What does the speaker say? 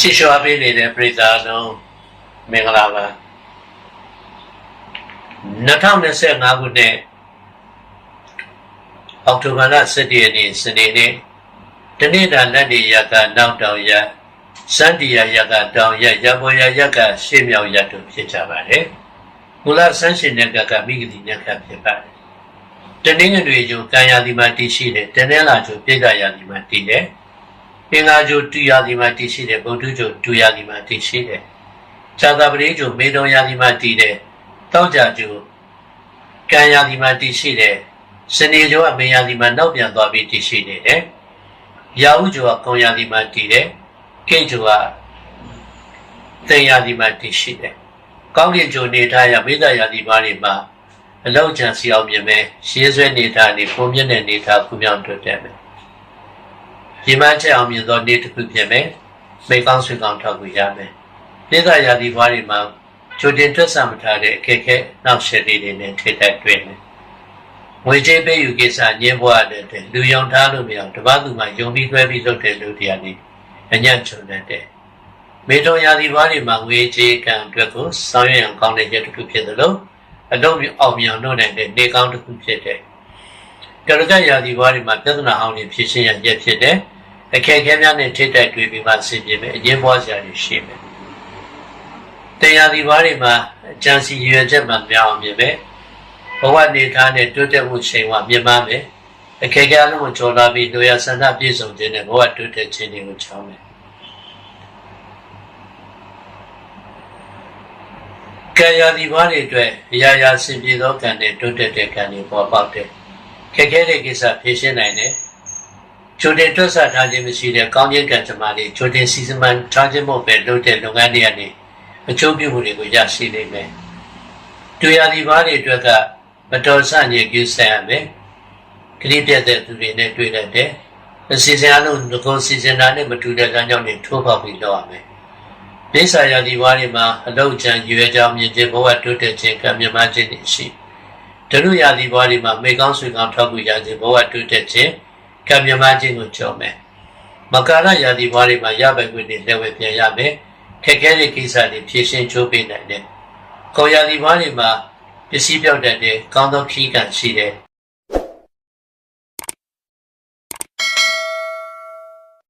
ချစ်လျှော်ပေးနေတဲ့ပြည်သားဆုံးမင်္ဂလာပါ2025ခုနှစ်အောက်တိုဘာလ17ရက်နေ့စနေနေ့တနေ့တာလက်နေရကနောက်တောင်ရစန္ဒီယာရကတောင်ရရပေါ်ရရကရှေ့မြောက်ရတို့ဖြစ်ကြပါတယ်မူလဆန်းရှင်တဲ့ကကမိဂတိညခဖြစ်ပါတယ်တနင်္ဂနွေကျိုကံရသည်မှာတည်ရှိတယ်တနင်္လာကျိုပြည့်ကရသည်မှာတည်တယ် ပင်္ဂါကျိုတူရာဒီမှာတည်ရှိတယ်ဗုဒ္ဓကျိုတူရာဒီမှာတည်ရှိတယ်ဇာတာပရိကျိုမေတုံရာဒီမှာတည်တယ်တောက်ကြကျိုကံရာဒီမှာတည်ရှိတယ်စနေကျိုအမေရာဒီမှာနောက်ပြန်သွားပြီးတည်ရှိနေတယ်ရာဟုကျိုကကုံရာဒီမှာတည်တယ်ကိတ်ကျိုကတေရာဒီမှာတည်ရှိတယ်ကောင်းကင်ကျိုနေထားရမိသားရာဒီပါတွေမှာအလောက်ချန်စီအောင်မြင်မဲ့ရှေးဆွဲနေထားနေပုံမြင့်တဲ့နေထားခုမြောင်တွေ့တယ် မယ်ဒီမှချက်အောင်မြင်သောနေ့တစ်ခုဖြစ်မယ်။မိကောင်းဆွေကောင်းထောက်ကူရမယ်။ပြည်သားရာသီဘွားတွေမှာကြိုတင်တွက်ဆမထားတဲ့အခက်အခဲနောက်ဆက်လေးတွေနဲ့ထိတိုက်တွေ့မယ်။ငွေကြေးပေးယူကိစ္စညင်းပွားတဲ့တဲ့လူယုံထားလို့မရအောင်တပတ်သူမှယုံပြီးတွဲပြီးလုပ်တဲ့လူတရားတွေအညံ့ချုံတဲ့မေတုံရာသီဘွားတွေမှာငွေကြေးကံအတွက်ကိုဆောင်ရွက်ရန်ကောင်းတဲ့ရက်တစ်ခုဖြစ်သလိုအလုံးမြအောင်မြင်လုပ်နိုင်တဲ့နေကောင်းတစ်ခုဖြစ်တဲ့ ကရကရာသီဘွားတွေမှာပြဿနာအောင်တွေဖြစ်ရှင်းရရက်ဖြစ်တယ်။အခက်အခဲများနဲ့ထိတိုက်တွေ့ပြီးမှဆင်ပြေမယ်အရင်ဘွားစရာတွေရှိမယ်။တရားသီဘွားတွေမှာအကြံစီရွယ်ချက်မှများအောင်မြင်မယ်။ဘဝနေသားနဲ့တိုးတက်မှုချိန်ဝမြင်ပါမယ်။အခက်အခဲအလုံးကိုကျော်လာပြီးတို့ရဆန္ဒပြည့်စုံခြင်းနဲ့ဘဝတိုးတက်ခြင်းတွေကိုချောင်းမယ်။ကံရာသီဘွားတွေအတွက်အရာရာဆင်ပြေသောကံနဲ့တိုးတက်တဲ့ကံတွေပေါ်ပေါက်တယ်။ ခက်ခဲတဲ့ကိစ္စဖြေရှင်းနိုင်တယ်။ဂျိုတင်တွက်ဆထားခြင်းမရှိတဲ့ကောင်းကျိုးကံကြမ္မာတွေဂျိုတင်စီစဉ်မှန်ထားခြင်းမဟုတ်ပဲလုပ်တဲ့လုပ်ငန်းတွေကနေအကျိုးပြုမှုတွေကိုရရှိနိုင်မယ်။တွေ့ရသည်ဘာတွေအတွက်ကမတော်ဆညစ်ကျဆက်ရမယ်။ခရီးပြတ်တဲ့သူတွေနဲ့တွေ့တတ်တယ်။အစီအစဉ်အလုံးငကိုစီစဉ်တာနဲ့မတူတဲ့ကံကြောင့်တွေထိုးပေါက်ပြီးလုပ်ရမယ်။ဒေသရာဒီဝါတွေမှာအလောက်ချံရွေးကြောင်းမြင့်ခြင်းဘဝတိုးတက်ခြင်းကံမြမခြင်းတွေရှိတယ် ဒရုယာဒီဘွားဒီမှာမေကောင်းဆွေကောင်းထောက်ကူရခြင်းဘဝတိုးတက်ခြင်းကံမြမခြင်းကိုကြော်မယ်မကာရယာဒီဘွားဒီမှာရပိုင်ခွင့်တွေလက်ဝဲပြန်ရမယ်ခက်ခဲတဲ့ကိစ္စတွေဖြေရှင်းချိုးပေးနိုင်တယ်ကောယာဒီဘွားဒီမှာပစ္စည်းပြောက်တတ်တဲ့ကောင်းသောခီးကံရှိတယ်